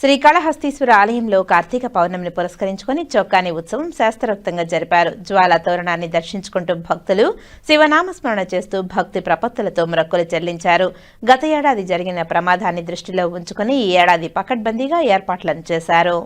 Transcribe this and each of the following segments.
శ్రీకాళహస్తీశ్వర ఆలయంలో కార్తీక పౌర్ణమిని పురస్కరించుకుని చొక్కాని ఉత్సవం శాస్త్రోక్తంగా జరిపారు. జ్వాల తోరణాన్ని దర్శించుకుంటూ భక్తులు శివనామస్మరణ చేస్తూ భక్తి ప్రపత్తులతో మొక్కులు చెల్లించారు. గత ఏడాది జరిగిన ప్రమాదాన్ని దృష్టిలో ఉంచుకుని ఈ ఏడాది పకడ్బందీగా ఏర్పాట్లను చేశారు.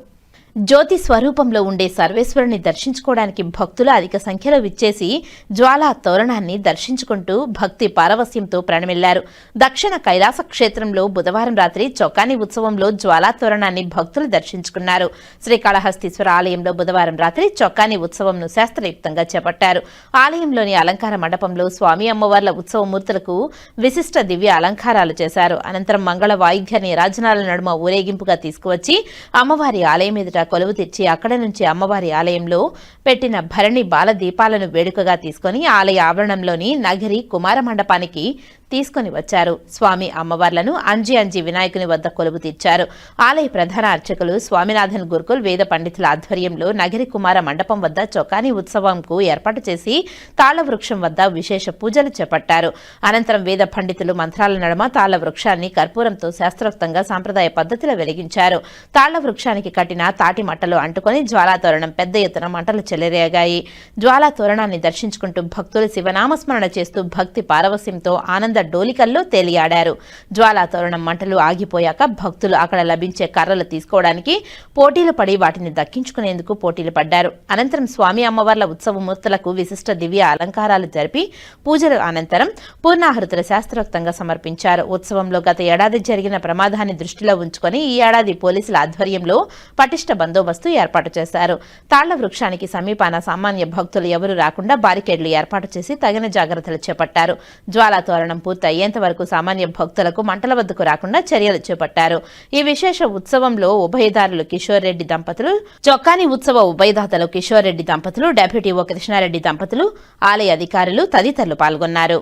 జ్యోతి స్వరూపంలో ఉండే సర్వేశ్వరుని దర్శించుకోవడానికి భక్తులు అధిక సంఖ్యలో విచ్చేసి జ్వాలా తోరణాన్ని దర్శించుకుంటూ భక్తి పారవస్యంతో ప్రణమిల్లారు. దక్షిణ కైలాస క్షేత్రంలో బుధవారం రాత్రి చొక్కాని ఉత్సవంలో జ్వాలా తోరణాన్ని భక్తులు దర్శించుకున్నారు. శ్రీకాళహస్తీశ్వర ఆలయంలో బుధవారం రాత్రి చొక్కాని ఉత్సవంను శాస్త్రయుక్తంగా చేపట్టారు. ఆలయంలోని అలంకార మండపంలో స్వామి అమ్మవార్ల ఉత్సవమూర్తులకు విశిష్ట దివ్య అలంకారాలు చేశారు. అనంతరం మంగళ వాయిద్య నీరాజనాల నడుమ ఊరేగింపుగా తీసుకువచ్చి అమ్మవారి ఆలయం ఎదుట కొలువు తెచ్చి అక్కడ నుంచి అమ్మవారి ఆలయంలో పెట్టిన భరణి బాల దీపాలను వేడుకగా తీసుకొని ఆలయ ఆవరణంలోని నగరి కుమార మండపానికి తీసుకొని వచ్చారు. స్వామి అమ్మవార్లను అంజి అంజి వినాయకుని వద్ద కొలువు తీర్చారు. ఆలయ ప్రధాన అర్చకులు స్వామినాథన్ గురుకుల్ వేద పండితుల ఆధ్వర్యంలో నగిరి కుమార మండపం వద్ద చొకాని ఉత్సవంకు ఏర్పాటు చేసి తాళవృక్షం వద్ద విశేష పూజలు చేపట్టారు. అనంతరం వేద పండితులు మంత్రాల నడుమ తాళ వృక్షాన్ని కర్పూరంతో శాస్త్రోక్తంగా సాంప్రదాయ పద్ధతిలో వెలిగించారు. తాళ వృక్షానికి కట్టిన తాటి మట్టలు అంటుకొని జ్వాలా తోరణం పెద్ద ఎత్తున మంటలు చెలరేగాయి. జ్వాలా తోరణాన్ని దర్శించుకుంటూ భక్తులు శివనామస్మరణ చేస్తూ భక్తి పారవస్యంతో ఆనంద డోలికల్లో తేలియాడారు. జ్వాలాతోరణం మంటలు ఆగిపోయాక భక్తులు అక్కడ లభించే కర్రలు తీసుకోవడానికి పోటీలు పడి వాటిని దక్కించుకునేందుకు పోటీలు పడ్డారు. అనంతరం స్వామి అమ్మవార్ల ఉత్సవమూర్తులకు విశిష్ట దివ్య అలంకారాలు జరిపి పూజల అనంతరం పూర్ణాహృతుల శాస్త్రోక్తంగా సమర్పించారు. ఉత్సవంలో గత ఏడాది జరిగిన ప్రమాదాన్ని దృష్టిలో ఉంచుకొని ఈ ఏడాది పోలీసుల ఆధ్వర్యంలో పటిష్ట బందోబస్తు ఏర్పాటు చేశారు. తాళ్ళ వృక్షానికి సమీపాన సామాన్య భక్తులు ఎవరూ రాకుండా బారికేడ్లు ఏర్పాటు చేసి తగిన జాగ్రత్తలు చేపట్టారు. జ్వాలా తోరణం పూర్తి అయ్యేంత వరకు సామాన్య భక్తులకు మంటల వద్దకు రాకుండా చర్యలు చేపట్టారు. ఈ విశేష ఉత్సవంలో ఉభయదారులు కిషోర్ రెడ్డి దంపతులు చొక్కాని ఉత్సవ ఉభయదాతలు కిషోర్ రెడ్డి దంపతులు డెప్యూటీ ఓ కృష్ణారెడ్డి దంపతులు ఆలయ అధికారులు తదితరులు పాల్గొన్నారు.